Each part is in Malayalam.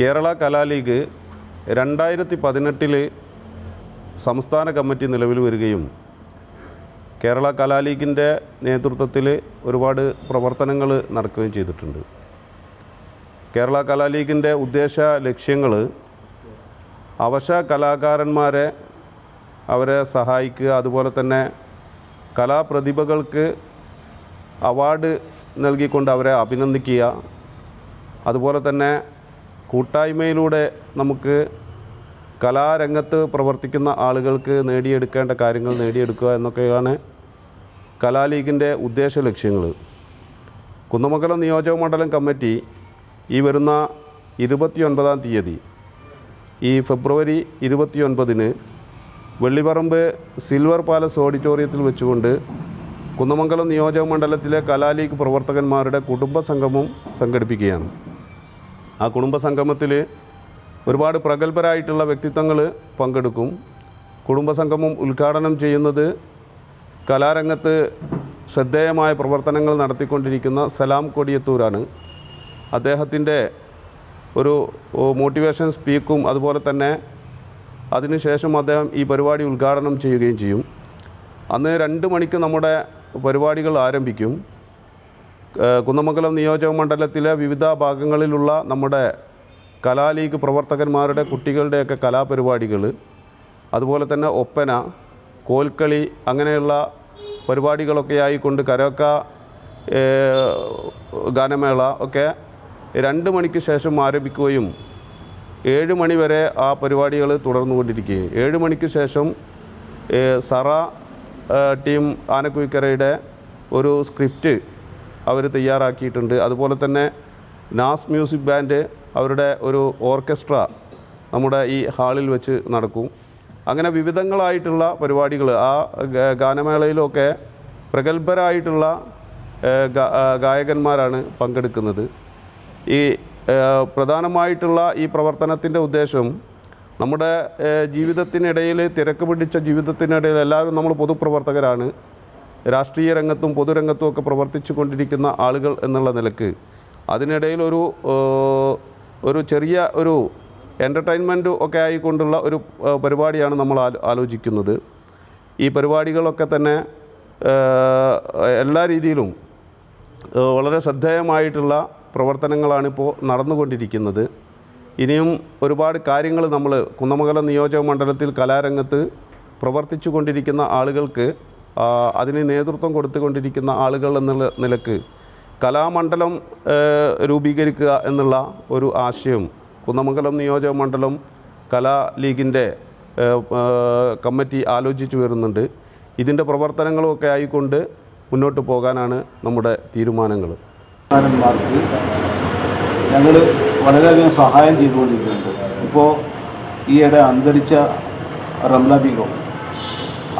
കേരള കലാലീഗ് രണ്ടായിരത്തി പതിനെട്ടിൽ സംസ്ഥാന കമ്മിറ്റി നിലവിൽ വരികയും കേരള കലാലീഗിന്റെ നേതൃത്വത്തിൽ ഒരുപാട് പ്രവർത്തനങ്ങൾ നടക്കുകയും ചെയ്തിട്ടുണ്ട്. കേരള കലാലീഗിന്റെ ഉദ്ദേശ ലക്ഷ്യങ്ങൾ അവശ കലാകാരന്മാരെ അവരെ സഹായിക്കുക അതുപോലെ തന്നെ കലാപ്രതിഭകൾക്ക് അവാർഡ് നൽകിക്കൊണ്ട് അവരെ അഭിനന്ദിക്കുക അതുപോലെ തന്നെ കൂട്ടായ്മയിലൂടെ നമുക്ക് കലാരംഗത്ത് പ്രവർത്തിക്കുന്ന ആളുകൾക്ക് നേടിയെടുക്കേണ്ട കാര്യങ്ങൾ നേടിയെടുക്കുക എന്നൊക്കെയാണ് കലാലീഗിന്റെ ഉദ്ദേശ ലക്ഷ്യങ്ങൾ. കുന്നമംഗലം നിയോജക മണ്ഡലം കമ്മിറ്റി ഈ വരുന്ന ഇരുപത്തിയൊൻപതാം തീയതി ഈ ഫെബ്രുവരി ഇരുപത്തിയൊൻപതിന് വെള്ളിപറമ്പ് സിൽവർ പാലസ് ഓഡിറ്റോറിയത്തിൽ വെച്ചുകൊണ്ട് കുന്നമംഗലം നിയോജക മണ്ഡലത്തിലെ കലാലീഗ് പ്രവർത്തകന്മാരുടെ കുടുംബ സംഗമം സംഘടിപ്പിക്കുകയാണ്. ആ കുടുംബ സംഗമത്തിൽ ഒരുപാട് പ്രഗത്ഭരായിട്ടുള്ള വ്യക്തിത്വങ്ങൾ പങ്കെടുക്കും. കുടുംബസംഗമം ഉദ്ഘാടനം ചെയ്യുന്നത് കലാരംഗത്ത് ശ്രദ്ധേയമായ പ്രവർത്തനങ്ങൾ നടത്തിക്കൊണ്ടിരിക്കുന്ന സലാം കൊടിയത്തൂരാണ്. അദ്ദേഹത്തിന്റെ ഒരു മോട്ടിവേഷൻ സ്പീക്കും അതുപോലെ തന്നെ അതിനുശേഷം അദ്ദേഹം ഈ പരിപാടി ഉദ്ഘാടനം ചെയ്യുകയും ചെയ്യും. അന്ന് രണ്ട് മണിക്ക് നമ്മുടെ പരിപാടികൾ ആരംഭിക്കും. കുന്നമംഗലം നിയോജക മണ്ഡലത്തിലെ വിവിധ ഭാഗങ്ങളിലുള്ള നമ്മുടെ കലാലീഗ് പ്രവർത്തകന്മാരുടെ കുട്ടികളുടെയൊക്കെ കലാപരിപാടികൾ അതുപോലെ തന്നെ ഒപ്പന കോൽക്കളി അങ്ങനെയുള്ള പരിപാടികളൊക്കെ ആയിക്കൊണ്ട് കരോക്ക ഗാനമേള ഒക്കെ രണ്ട് മണിക്ക് ശേഷം ആരംഭിക്കുകയും ഏഴ് മണി വരെ ആ പരിപാടികൾ തുടർന്നുകൊണ്ടിരിക്കുകയും. ഏഴ് മണിക്ക് ശേഷം സറ ടീം ആനക്കുയിക്കരയുടെ ഒരു സ്ക്രിപ്റ്റ് അവർ തയ്യാറാക്കിയിട്ടുണ്ട്. അതുപോലെ തന്നെ നാസ് മ്യൂസിക് ബാൻഡ് അവരുടെ ഒരു ഓർക്കസ്ട്ര നമ്മുടെ ഈ ഹാളിൽ വെച്ച് നടക്കും. അങ്ങനെ വിവിധങ്ങളായിട്ടുള്ള പരിപാടികൾ ആ ഗാനമേളയിലൊക്കെ പ്രഗത്ഭരായിട്ടുള്ള ഗായകന്മാരാണ് പങ്കെടുക്കുന്നത്. ഈ പ്രധാനമായിട്ടുള്ള ഈ പ്രവർത്തനത്തിന്റെ ഉദ്ദേശം നമ്മുടെ ജീവിതത്തിനിടയിൽ തിരക്ക് പിടിച്ച ജീവിതത്തിനിടയിൽ എല്ലാവരും നമ്മൾ പൊതുപ്രവർത്തകരാണ്. രാഷ്ട്രീയ രംഗത്തും പൊതുരംഗത്തും ഒക്കെ പ്രവർത്തിച്ചു കൊണ്ടിരിക്കുന്ന ആളുകൾ എന്നുള്ള നിലയ്ക്ക് അതിനിടയിൽ ഒരു ഒരു ചെറിയ ഒരു എന്റർടൈൻമെന്റ് ഒക്കെ ആയിക്കൊണ്ടുള്ള ഒരു പരിപാടിയാണ് നമ്മൾ ആലോചിക്കുന്നത്. ഈ പരിപാടികളൊക്കെ തന്നെ എല്ലാ രീതിയിലും വളരെ ശ്രദ്ധേയമായിട്ടുള്ള പ്രവർത്തനങ്ങളാണിപ്പോൾ നടന്നുകൊണ്ടിരിക്കുന്നത്. ഇനിയും ഒരുപാട് കാര്യങ്ങൾ നമ്മൾ കുന്നമംഗലം നിയോജക മണ്ഡലത്തിൽ കലാരംഗത്ത് പ്രവർത്തിച്ചു കൊണ്ടിരിക്കുന്ന ആളുകൾക്ക് അതിന് നേതൃത്വം കൊടുത്തുകൊണ്ടിരിക്കുന്ന ആളുകൾ എന്നുള്ള നിലയ്ക്ക് കലാമണ്ഡലം രൂപീകരിക്കുക എന്നുള്ള ഒരു ആശയം കുന്നമംഗലം നിയോജക മണ്ഡലം കലാ ലീഗിന്റെ കമ്മിറ്റി ആലോചിച്ചു വരുന്നുണ്ട്. ഇതിന്റെ പ്രവർത്തനങ്ങളുമൊക്കെ ആയിക്കൊണ്ട് മുന്നോട്ട് പോകാനാണ് നമ്മുടെ തീരുമാനങ്ങൾ. ഞങ്ങൾ വളരെയധികം സഹായം ചെയ്തുകൊണ്ടിരിക്കുന്നുണ്ട്. ഇപ്പോൾ ഈയിടെ അന്തരിച്ച റംല ബീഗം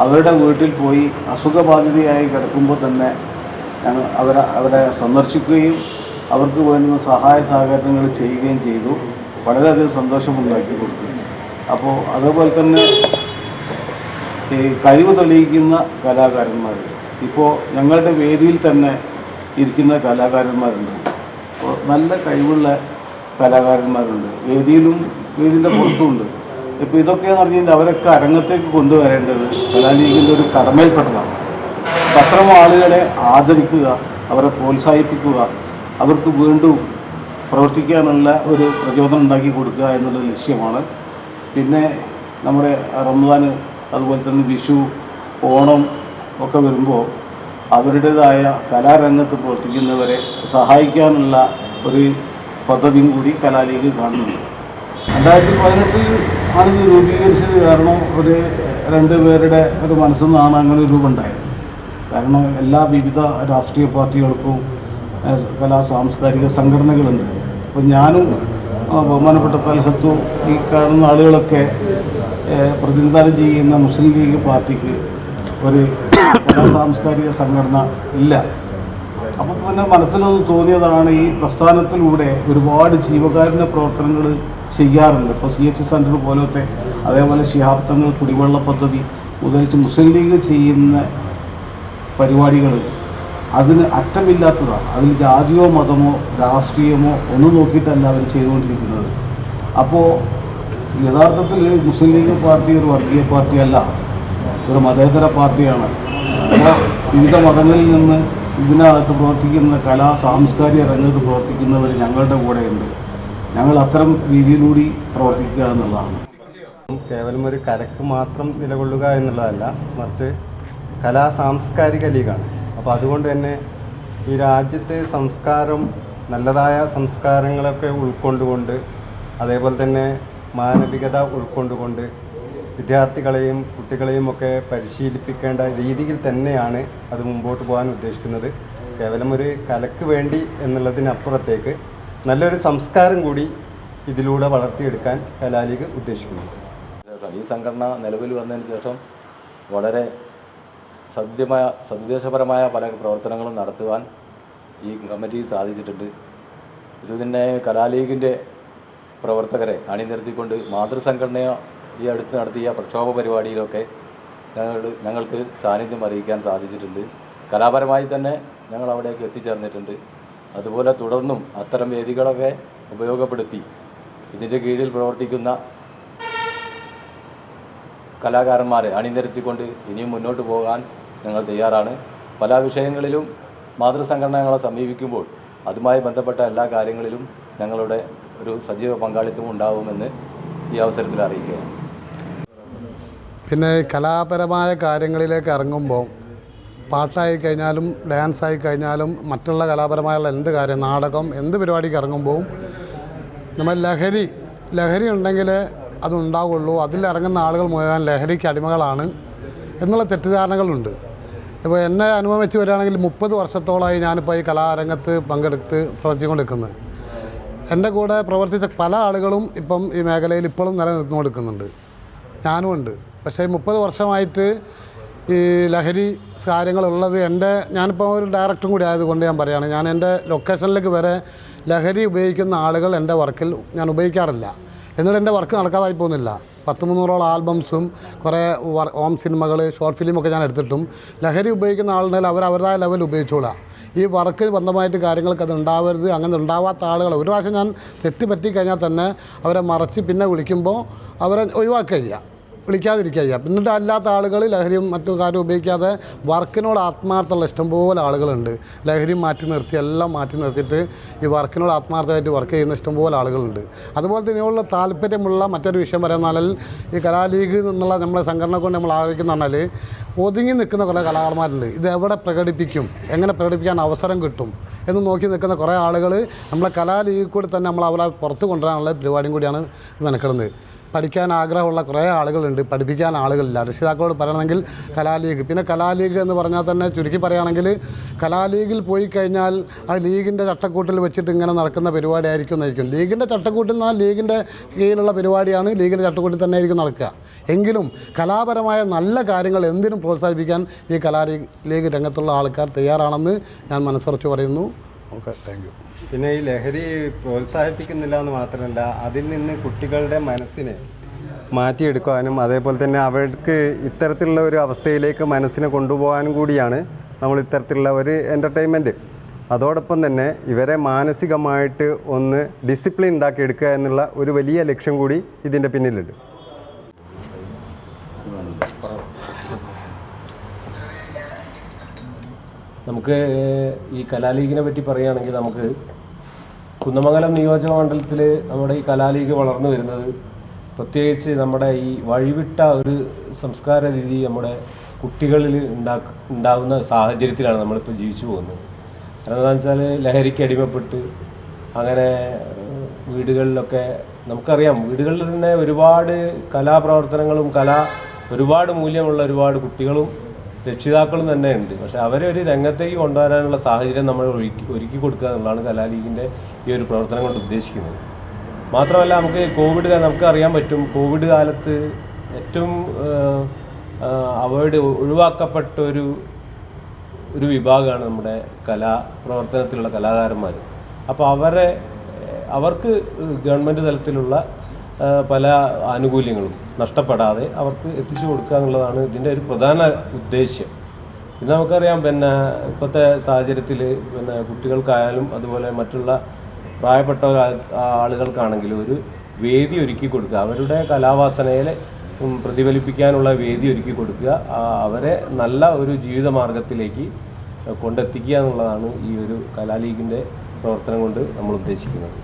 അവരുടെ വീട്ടിൽ പോയി അസുഖബാധിതയായി കിടക്കുമ്പോൾ തന്നെ ഞങ്ങൾ അവരെ അവരെ സന്ദർശിക്കുകയും അവർക്ക് വേണ്ടുന്ന സഹായ സഹകരണങ്ങൾ ചെയ്യുകയും ചെയ്തു. വളരെയധികം സന്തോഷമുണ്ടാക്കി കൊടുത്തു. അപ്പോൾ അതേപോലെ തന്നെ ഈ കഴിവ് തെളിയിക്കുന്ന കലാകാരന്മാർ. ഇപ്പോൾ ഞങ്ങളുടെ വേദിയിൽ തന്നെ ഇരിക്കുന്ന കലാകാരന്മാരുണ്ട്. അപ്പോൾ നല്ല കഴിവുള്ള കലാകാരന്മാരുണ്ട്. വേദിയിലും വേദിന്റെ പുറത്തുമുണ്ട്. ഇപ്പോൾ ഇതൊക്കെയെന്ന് പറഞ്ഞു കഴിഞ്ഞാൽ അവരൊക്കെ അരങ്ങത്തേക്ക് കൊണ്ടുവരേണ്ടത് കലാലീഗിന്റെ ഒരു കടമയിൽപ്പെട്ടതാണ്. പത്രം ആളുകളെ ആദരിക്കുക അവരെ പ്രോത്സാഹിപ്പിക്കുക അവർക്ക് വീണ്ടും പ്രവർത്തിക്കാനുള്ള ഒരു പ്രചോദനം ഉണ്ടാക്കി കൊടുക്കുക എന്നുള്ള ലക്ഷ്യമാണ്. പിന്നെ നമ്മുടെ റംസാൻ അതുപോലെ തന്നെ വിഷു ഓണം ഒക്കെ വരുമ്പോൾ അവരുടേതായ കലാരംഗത്ത് പ്രവർത്തിക്കുന്നവരെ സഹായിക്കാനുള്ള ഒരു പദ്ധതിയും കൂടി കലാലീഗ് കാണുന്നുണ്ട്. രണ്ടായിരത്തി പതിനെട്ടിൽ ആണ് ഇത് രൂപീകരിച്ചത് കാരണം ഒരു രണ്ട് പേരുടെ ഒരു മനസ്സിൽ നിന്നാണ് അങ്ങനെ ഒരു രൂപം ഉണ്ടായത് കാരണം എല്ലാ വിവിധ രാഷ്ട്രീയ പാർട്ടികൾക്കും കലാ സാംസ്കാരിക സംഘടനകളുണ്ട്. അപ്പോൾ ഞാനും ബഹുമാനപ്പെട്ട തലഹത്തും ഈ കാണുന്ന ആളുകളൊക്കെ പ്രതിനിധാനം ചെയ്യുന്ന മുസ്ലിം ലീഗ് പാർട്ടിക്ക് ഒരു കലാ സാംസ്കാരിക സംഘടന ഇല്ല. അപ്പോൾ പിന്നെ മനസ്സിലൊന്ന് തോന്നിയതാണ് ഈ പ്രസ്ഥാനത്തിലൂടെ ഒരുപാട് ജീവകാരുണ്യ പ്രവർത്തനങ്ങൾ ചെയ്യാറുണ്ട്. ഇപ്പോൾ സി എച്ച് സെന്റർ പോലത്തെ അതേപോലെ ശിഹാബ് തങ്ങൾ കുടിവെള്ള പദ്ധതി ഉദ്ദേശിച്ച് മുസ്ലിം ലീഗ് ചെയ്യുന്ന പരിപാടികൾ അതിന് അറ്റമില്ലാത്തതാണ്. അതിൽ ജാതിയോ മതമോ രാഷ്ട്രീയമോ ഒന്നും നോക്കിയിട്ടല്ല അവർ ചെയ്തുകൊണ്ടിരിക്കുന്നത്. അപ്പോൾ യഥാർത്ഥത്തിൽ മുസ്ലിം ലീഗ് പാർട്ടി ഒരു വർഗീയ പാർട്ടിയല്ല. ഒരു മതേതര പാർട്ടിയാണ്. വിവിധ മതങ്ങളിൽ നിന്ന് ഇതിനകത്ത് പ്രവർത്തിക്കുന്ന കലാ സാംസ്കാരിക രംഗത്ത് പ്രവർത്തിക്കുന്നവർ ഞങ്ങളുടെ കൂടെയുണ്ട്. ഞങ്ങൾ അത്തരം രീതിയിലൂടി പ്രവർത്തിക്കുക എന്നുള്ളതാണ്. കേവലം ഒരു കരക്ക് മാത്രം നിലകൊള്ളുക എന്നുള്ളതല്ല മറിച്ച് കലാ സാംസ്കാരിക ലീഗാണ്. അപ്പോൾ അതുകൊണ്ട് തന്നെ ഈ രാജ്യത്തെ സംസ്കാരം നല്ലതായ സംസ്കാരങ്ങളൊക്കെ ഉൾക്കൊണ്ടുകൊണ്ട് അതേപോലെ തന്നെ മാനവികത ഉൾക്കൊണ്ടുകൊണ്ട് വിദ്യാർത്ഥികളെയും കുട്ടികളെയും ഒക്കെ പരിശീലിപ്പിക്കേണ്ട രീതിയിൽ തന്നെയാണ് അത് മുമ്പോട്ട് പോകാൻ ഉദ്ദേശിക്കുന്നത്. കേവലം ഒരു കലക്ക് വേണ്ടി എന്നുള്ളതിനപ്പുറത്തേക്ക് നല്ലൊരു സംസ്കാരം കൂടി ഇതിലൂടെ വളർത്തിയെടുക്കാൻ കലാലീഗ് ഉദ്ദേശിക്കുന്നു. ഈ സംഘടന നിലവിൽ വന്നതിന് ശേഷം വളരെ സദ്യമായ സന്ദേശപരമായ പല പ്രവർത്തനങ്ങളും നടത്തുവാൻ ഈ കമ്മിറ്റി സാധിച്ചിട്ടുണ്ട്. ഇത് തന്നെ കലാലീഗിന്റെ പ്രവർത്തകരെ അണിനിരത്തിക്കൊണ്ട് മാതൃസംഘടന ഈ അടുത്ത് നടത്തിയ പ്രക്ഷോഭ പരിപാടിയിലൊക്കെ ഞങ്ങൾ ഞങ്ങൾക്ക് സാന്നിധ്യം അറിയിക്കാൻ സാധിച്ചിട്ടുണ്ട്. കലാപരമായി തന്നെ ഞങ്ങൾ അവിടേക്ക് എത്തിച്ചേർന്നിട്ടുണ്ട്. അതുപോലെ തുടർന്നും അത്തരം വേദികളൊക്കെ ഉപയോഗപ്പെടുത്തി ഇതിന്റെ കീഴിൽ പ്രവർത്തിക്കുന്ന കലാകാരന്മാരെ അണിനിരത്തിക്കൊണ്ട് ഇനിയും മുന്നോട്ട് പോകാൻ ഞങ്ങൾ തയ്യാറാണ്. പല വിഷയങ്ങളിലും മാതൃസംഘടനകളെ സമീപിക്കുമ്പോൾ അതുമായി ബന്ധപ്പെട്ട എല്ലാ കാര്യങ്ങളിലും ഞങ്ങളുടെ ഒരു സജീവ പങ്കാളിത്തം ഉണ്ടാവുമെന്ന് ഈ അവസരത്തിൽ അറിയിക്കുകയാണ്. പിന്നെ കലാപരമായ കാര്യങ്ങളിലേക്ക് ഇറങ്ങുമ്പോൾ പാട്ടായി കഴിഞ്ഞാലും ഡാൻസ് ആയി കഴിഞ്ഞാലും മറ്റുള്ള കലാപരമായുള്ള എന്ത് കാര്യം നാടകം എന്ത് പരിപാടിക്ക് ഇറങ്ങുമ്പോൾ നമ്മൾ ലഹരി ലഹരി ഉണ്ടെങ്കിൽ അതുണ്ടാവുള്ളൂ. അതിലിറങ്ങുന്ന ആളുകൾ മുഴുവൻ ലഹരിക്ക് അടിമകളാണ് എന്നുള്ള തെറ്റിദ്ധാരണകളുണ്ട്. ഇപ്പോൾ എന്നെ അനുഭവം വെച്ച് വരികയാണെങ്കിൽ മുപ്പത് വർഷത്തോളമായി ഞാനിപ്പോൾ ഈ കലാരംഗത്ത് പങ്കെടുത്ത് പ്രവർത്തിച്ചുകൊണ്ടിരിക്കുന്നത്. എന്റെ കൂടെ പ്രവർത്തിച്ച പല ആളുകളും ഇപ്പം ഈ മേഖലയിൽ ഇപ്പോഴും നിലനിർത്തുകൊണ്ടിരിക്കുന്നുണ്ട് ഞാനും ഉണ്ട്. പക്ഷേ മുപ്പത് വർഷമായിട്ട് ഈ ലഹരി കാര്യങ്ങളുള്ളത് എന്റെ ഞാനിപ്പോൾ ഒരു ഡയറക്ടറും കൂടി ആയതുകൊണ്ട് ഞാൻ പറയുകയാണ് ഞാൻ എന്റെ ലൊക്കേഷനിലേക്ക് വരെ ലഹരി ഉപയോഗിക്കുന്ന ആളുകൾ എന്റെ വർക്കിൽ ഞാൻ ഉപയോഗിക്കാറില്ല. എന്നിട്ട് എന്റെ വർക്ക് നടക്കാതായി പോകുന്നില്ല. പത്ത് മുന്നൂറോളം ആൽബംസും കുറേ ഹോം സിനിമകൾ ഷോർട്ട് ഫിലിമൊക്കെ ഞാൻ എടുത്തിട്ടും ലഹരി ഉപയോഗിക്കുന്ന ആളുണ്ടെങ്കിൽ അവർ അവരുടേതായ ലെവൽ ഉപയോഗിച്ചോളാം. ഈ വർക്ക് ബന്ധമായിട്ട് കാര്യങ്ങൾക്ക് അത് ഉണ്ടാവരുത് അങ്ങനെ ഉണ്ടാവാത്ത ആളുകൾ ഒരു പ്രാവശ്യം ഞാൻ തെറ്റ് പറ്റിക്കഴിഞ്ഞാൽ തന്നെ അവരെ മറച്ച് പിന്നെ വിളിക്കുമ്പോൾ അവരെ ഒഴിവാക്കുക ചെയ്യുക വിളിക്കാതിരിക്കുക എന്നിട്ട് അല്ലാത്ത ആളുകൾ ലഹരിയും മറ്റു കാര്യം ഉപയോഗിക്കാതെ വർക്കിനോട് ആത്മാർത്ഥമുള്ള ഇഷ്ടംപോലെ ആളുകളുണ്ട്. ലഹരി മാറ്റി നിർത്തി എല്ലാം മാറ്റി നിർത്തിയിട്ട് ഈ വർക്കിനോട് ആത്മാർത്ഥമായിട്ട് വർക്ക് ചെയ്യുന്ന ഇഷ്ടംപോലെ ആളുകളുണ്ട്. അതുപോലെ തന്നെയുള്ള താല്പര്യമുള്ള മറ്റൊരു വിഷയം പറയുന്നാൽ ഈ കലാലീഗ് എന്നുള്ള നമ്മളെ സംഘടന കൊണ്ട് നമ്മൾ ആഗ്രഹിക്കുന്ന പറഞ്ഞാൽ ഒതുങ്ങി നിൽക്കുന്ന കുറേ കലാകാരന്മാരുണ്ട്. ഇത് എവിടെ പ്രകടിപ്പിക്കും? എങ്ങനെ പ്രകടിപ്പിക്കാൻ അവസരം കിട്ടും? എന്ന് നോക്കി നിൽക്കുന്ന കുറേ ആളുകൾ നമ്മളെ കലാലീഗ് കൂടി തന്നെ നമ്മൾ അവരെ പുറത്ത് കൊണ്ടുവരാനുള്ള പരിപാടിയും കൂടിയാണ് മെനക്കിടുന്നത് പഠിക്കാൻ ആഗ്രഹമുള്ള കുറേ ആളുകളുണ്ട്. പഠിപ്പിക്കാൻ ആളുകളില്ല. രക്ഷിതാക്കളോട് പറയണമെങ്കിൽ കലാലീഗ്. പിന്നെ കലാലീഗ് എന്ന് പറഞ്ഞാൽ തന്നെ ചുരുക്കി പറയുകയാണെങ്കിൽ കലാലീഗിൽ പോയി കഴിഞ്ഞാൽ ആ ലീഗിന്റെ ചട്ടക്കൂട്ടിൽ വെച്ചിട്ട് ഇങ്ങനെ നടക്കുന്ന പരിപാടി ആയിരിക്കും എന്നായിരിക്കും ലീഗിന്റെ ചട്ടക്കൂട്ടിൽ നിന്നാൽ ലീഗിന്റെ കീഴിലുള്ള പരിപാടിയാണ് ലീഗിന്റെ ചട്ടക്കൂട്ടിൽ തന്നെ ആയിരിക്കും നടക്കുക. എങ്കിലും കലാപരമായ നല്ല കാര്യങ്ങൾ എന്തിനും പ്രോത്സാഹിപ്പിക്കാൻ ഈ കലാലീഗ് ലീഗ് രംഗത്തുള്ള ആൾക്കാർ തയ്യാറാണെന്ന് ഞാൻ മനസ്സുറച്ച് പറയുന്നു. ഓക്കെ താങ്ക് യു പിന്നെ ഈ ലഹരി പ്രോത്സാഹിപ്പിക്കുന്നില്ല എന്ന് മാത്രമല്ല അതിൽ നിന്ന് കുട്ടികളുടെ മനസ്സിനെ മാറ്റിയെടുക്കാനും അതേപോലെ തന്നെ അവർക്ക് ഇത്തരത്തിലുള്ള ഒരു അവസ്ഥയിലേക്ക് മനസ്സിനെ കൊണ്ടുപോകാനും കൂടിയാണ് നമ്മൾ ഇത്തരത്തിലുള്ള ഒരു എന്റർടൈൻമെന്റ് അതോടൊപ്പം തന്നെ ഇവരെ മാനസികമായിട്ട് ഒന്ന് ഡിസിപ്ലിൻ ഉണ്ടാക്കിയെടുക്കുക എന്നുള്ള ഒരു വലിയ ലക്ഷ്യം കൂടി ഇതിന്റെ പിന്നിലുണ്ട്. നമുക്ക് ഈ കലാലീഗിനെ പറ്റി പറയുകയാണെങ്കിൽ നമുക്ക് കുന്നമംഗലം നിയോജക മണ്ഡലത്തിൽ നമ്മുടെ ഈ കലാലീഗ് വളർന്നു വരുന്നത് പ്രത്യേകിച്ച് നമ്മുടെ ഈ വഴിവിട്ട ഒരു സംസ്കാര രീതി നമ്മുടെ കുട്ടികളിൽ ഉണ്ടാക്ക ഉണ്ടാകുന്ന സാഹചര്യത്തിലാണ് നമ്മളിപ്പോൾ ജീവിച്ചു പോകുന്നത്. കാരണം എന്താണെന്ന് വെച്ചാൽ ലഹരിക്ക് അടിമപ്പെട്ട് അങ്ങനെ വീടുകളിലൊക്കെ നമുക്കറിയാം വീടുകളിൽ തന്നെ ഒരുപാട് കലാപ്രവർത്തനങ്ങളും കലാ ഒരുപാട് മൂല്യമുള്ള ഒരുപാട് കുട്ടികളും രക്ഷിതാക്കളും തന്നെ ഉണ്ട്. പക്ഷെ അവരെ ഒരു രംഗത്തേക്ക് കൊണ്ടുവരാനുള്ള സാഹചര്യം നമ്മൾ ഒരുക്കി ഒരുക്കി കൊടുക്കുക എന്നുള്ളതാണ് കലാലീഗിന്റെ ഈ ഒരു പ്രവർത്തനം കൊണ്ട് ഉദ്ദേശിക്കുന്നത്. മാത്രമല്ല നമുക്ക് കോവിഡ് നമുക്ക് അറിയാൻ പറ്റും. കോവിഡ് കാലത്ത് ഏറ്റവും അവോയ്ഡ് ഒഴിവാക്കപ്പെട്ട ഒരു ഒരു വിഭാഗമാണ് നമ്മുടെ കലാ പ്രവർത്തനത്തിലുള്ള കലാകാരന്മാർ അപ്പോൾ അവരെ അവർക്ക് ഗവൺമെന്റ് തലത്തിലുള്ള പല ആനുകൂല്യങ്ങളും നഷ്ടപ്പെടാതെ അവർക്ക് എത്തിച്ചു കൊടുക്കുക എന്നുള്ളതാണ് ഇതിന്റെ ഒരു പ്രധാന ഉദ്ദേശ്യം. പിന്നെ നമുക്കറിയാം പിന്നെ ഇപ്പോഴത്തെ സാഹചര്യത്തിൽ പിന്നെ കുട്ടികൾക്കായാലും അതുപോലെ മറ്റുള്ള പ്രായപ്പെട്ട ആളുകൾക്കാണെങ്കിലും ഒരു വേദി ഒരുക്കി കൊടുക്കുക. അവരുടെ കലാവാസനയെ പ്രതിഫലിപ്പിക്കാനുള്ള വേദി ഒരുക്കി കൊടുക്കുക. അവരെ നല്ല ഒരു ജീവിത മാർഗത്തിലേക്ക് കൊണ്ടെത്തിക്കുക എന്നുള്ളതാണ് ഈ ഒരു കലാലീഗിന്റെ പ്രവർത്തനം കൊണ്ട് നമ്മൾ ഉദ്ദേശിക്കുന്നത്.